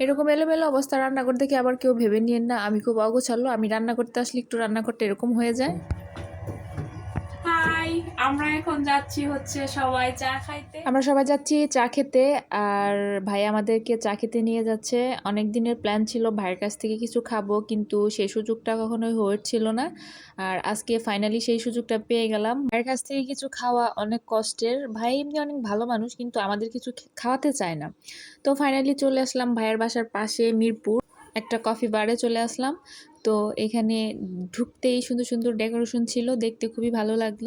এরকম এলোমেলো অবস্থা রান্না রান্নাঘর দেখে আবার কেউ ভেবে নিয়েন না। আমি খুব অগোছালো, আমি রান্না করতে আসলে একটু রান্না করতে এরকম হয়ে যায়। আমরা এখন যাচ্ছি হচ্ছে সবাই চা খাইতে। আমরা সবাই যাচ্ছি চা খেতে, আর ভাই আমাদেরকে চা খেতে নিয়ে যাচ্ছে। অনেক দিনের প্ল্যান ছিল ভাইয়ের কাছ থেকে কিছু খাব, কিন্তু সেই সুযোগটা কখনোই হচ্ছিল না। আর আজকে ফাইনালি সেই সুযোগটা পেয়ে গেলাম। ভাইয়ের কাছ থেকে কিছু খাওয়া অনেক কষ্টের। ভাই এমনি অনেক ভালো মানুষ, কিন্তু আমাদের কিছু খাওয়াতে চায় না। তো ফাইনালি চলে আসলাম ভাইয়ের বাসার পাশে মিরপুর। একটা কফি বারে চলে আসলাম। তো এখানে ঢুকতেই সুন্দর সুন্দর ডেকোরেশন ছিল, দেখতে খুবই ভালো লাগল।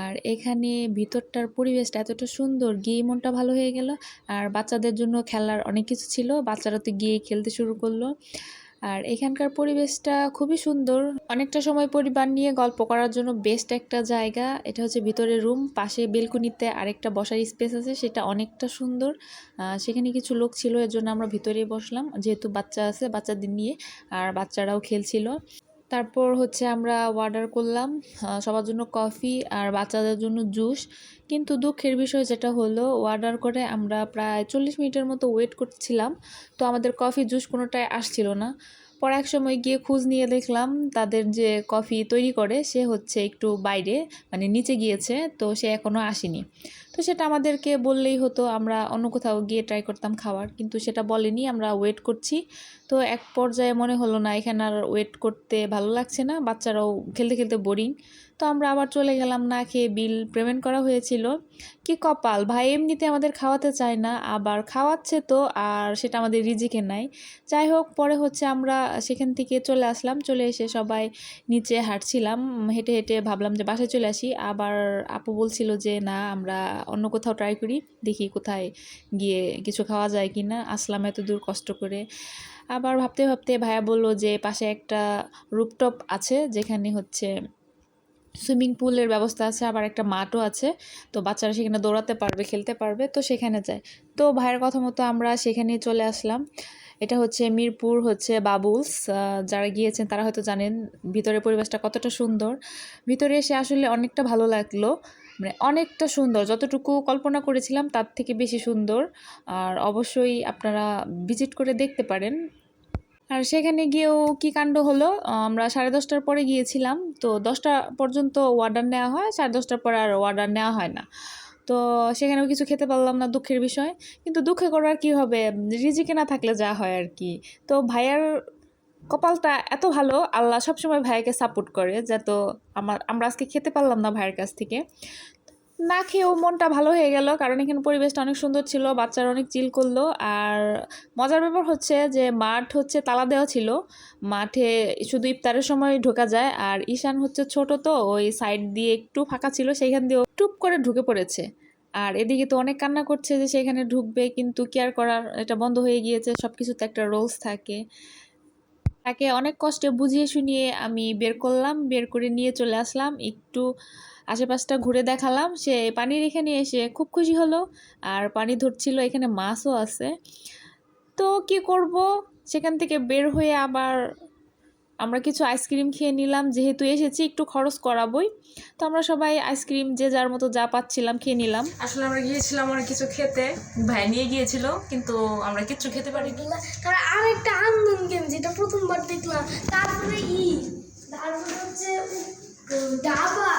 আর এখানে ভিতরটার পরিবেশটা এতটা সুন্দর গিয়ে মনটা ভালো হয়ে গেল। আর বাচ্চাদের জন্য খেলার অনেক কিছু ছিল, বাচ্চারা তো গিয়ে খেলতে শুরু করল। আর এখানকার পরিবেশটা খুবই সুন্দর। অনেকটা সময় পরিবার নিয়ে গল্প করার জন্য বেস্ট একটা জায়গা। এটা হচ্ছে ভিতরে রুম পাশে বেলকুনিতে আরেকটা বসার স্পেস আছে, সেটা অনেকটা সুন্দর। সেখানে কিছু লোক ছিল, এর জন্য আমরা ভিতরে বসলাম। যেহেতু বাচ্চা আছে, বাচ্চাদের নিয়ে, আর বাচ্চারাও খেলছিল। তারপর হচ্ছে আমরা অর্ডার করলাম সবার জন্য কফি আর বাচ্চাদের জন্য জুস কিন্তু দুঃখের বিষয় যেটা হলো অর্ডার করে আমরা প্রায় চল্লিশ মিনিটের মতো ওয়েট করছিলাম, তো আমাদের কফি জুস কোনোটাই আসছিল না। পরে এক সময় গিয়ে খোঁজ নিয়ে দেখলাম, তাদের যে কফি তৈরি করে, সে হচ্ছে একটু বাইরে মানে নিচে গিয়েছে, তো সে এখনও আসেনি। তো সেটা আমাদেরকে বললেই হতো, আমরা অন্য কোথাও গিয়ে ট্রাই করতাম খাওয়ার কিন্তু সেটা বলেনি, আমরা ওয়েট করছি। তো এক পর্যায়ে মনে হলো না, এখানে আর ওয়েট করতে ভালো লাগছে না, বাচ্চারাও খেলতে খেলতে বোরিং তো আমরা আবার চলে গেলাম, না খেয়ে বিল পেমেন্ট করা হয়েছিল। কি কপাল, ভাই এমনিতে আমাদের খাওয়াতে চায় না, আবার খাওয়াচ্ছে তো, আর সেটা আমাদের রিজিকে নাই। যাই হোক, পরে হচ্ছে আমরা সেখান থেকে চলে আসলাম, চলে এসে সবাই নিচে হাঁটছিলাম, হেঁটে হেঁটে ভাবলাম যে বাসায় চলে আসি। আবার আপু বলছিল যে, না, আমরা অন্য কোথাও ট্রাই করি, দেখি কোথায় গিয়ে কিছু খাওয়া যায় কি না আসলাম এত দূর কষ্ট করে। আবার ভাবতে ভাবতে ভাইয়া বলল যে পাশে একটা রুপটপ আছে, যেখানে হচ্ছে সুইমিং পুলের ব্যবস্থা আছে, আবার একটা মাঠও আছে। তো বাচ্চারা সেখানে দৌড়াতে পারবে, খেলতে পারবে, তো সেখানে যায়। তো ভাইয়ের কথা মতো আমরা সেখানে চলে আসলাম। এটা হচ্ছে মিরপুর হচ্ছে বাবুলস যারা গিয়েছেন তারা হয়তো জানেন ভিতরের পরিবেশটা কতটা সুন্দর। ভিতরে এসে আসলে অনেকটা ভালো লাগল। মানে অনেকটা সুন্দর। যতটুকু কল্পনা করেছিলাম তার থেকে বেশি সুন্দর। আর অবশ্যই আপনারা ভিজিট করে দেখতে পারেন। আর সেখানে গিয়েও কি কাণ্ড হলো? আমরা সাড়ে দশটার পরে গিয়েছিলাম। তো দশটা পর্যন্ত অর্ডার নেওয়া হয়, সাড়ে দশটার পরে আর অর্ডার নেওয়া হয় না। তো সেখানেও কিছু খেতে পারলাম না দুঃখের বিষয়। কিন্তু দুঃখে করার কি হবে? রিজিকে না থাকলে যা হয় আর কি। তো ভাইয়ার কপালটা এত ভালো, আল্লাহ সবসময় ভাইয়াকে সাপোর্ট করে যাতে আমার, আমরা আজকে খেতে পারলাম না ভাইয়ের কাছ থেকে। না খেয়েও মনটা ভালো হয়ে গেল, কারণ এখানে পরিবেশটা অনেক সুন্দর ছিল, বাচ্চারা অনেক চিল করল। আর মজার ব্যাপার হচ্ছে যে মাঠ হচ্ছে তালা দেওয়া ছিল, মাঠে শুধু ইফতারের সময় ঢোকা যায়। আর ঈশান হচ্ছে ছোট তো, ওই সাইড দিয়ে একটু ফাঁকা ছিল, সেইখান দিয়ে টুপ করে ঢুকে পড়েছে। আর এদিকে তো অনেক কান্না করছে যে সেখানে ঢুকবে, কিন্তু কেয়ার করার এটা বন্ধ হয়ে গিয়েছে সব কিছুতে একটা রোলস থাকে। তাকে অনেক কষ্টে বুঝিয়ে শুনিয়ে আমি বের করলাম, বের করে নিয়ে চলে আসলাম। একটু আশেপাশটা ঘুরে দেখালাম। সে পানির এখানে এসে খুব খুশি হলো আর পানি ধরছিল, এখানে মাছও আছে। তো কি করব? সেখান থেকে বের হয়ে আবার আমরা কিছু আইসক্রিম খেয়ে নিলাম যেহেতু এসেছি একটু খরচ করাবই। তো আমরা সবাই আইসক্রিম যে যার মতো যা পাচ্ছিলাম খেয়ে নিলাম। আসলে আমরা গিয়েছিলাম অনেক কিছু খেতে। ভাই নিয়ে গিয়েছিল কিন্তু আমরা কিচ্ছু খেতে পারিনি। তারপরে আরেকটা আন্দোলন গেম যেটা প্রথমবার দেখলাম। তারপরে ই তারপরে হচ্ছে ডাবা।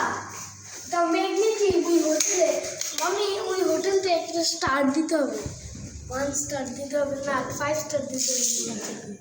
তা ম্যাগনেটিক ওই হোটেলে আমি ওই হোটেলটা একটা স্টার দিতে হবে। ওয়ান স্টার দিতে হবে না ফাইভ স্টার দিতে হবে।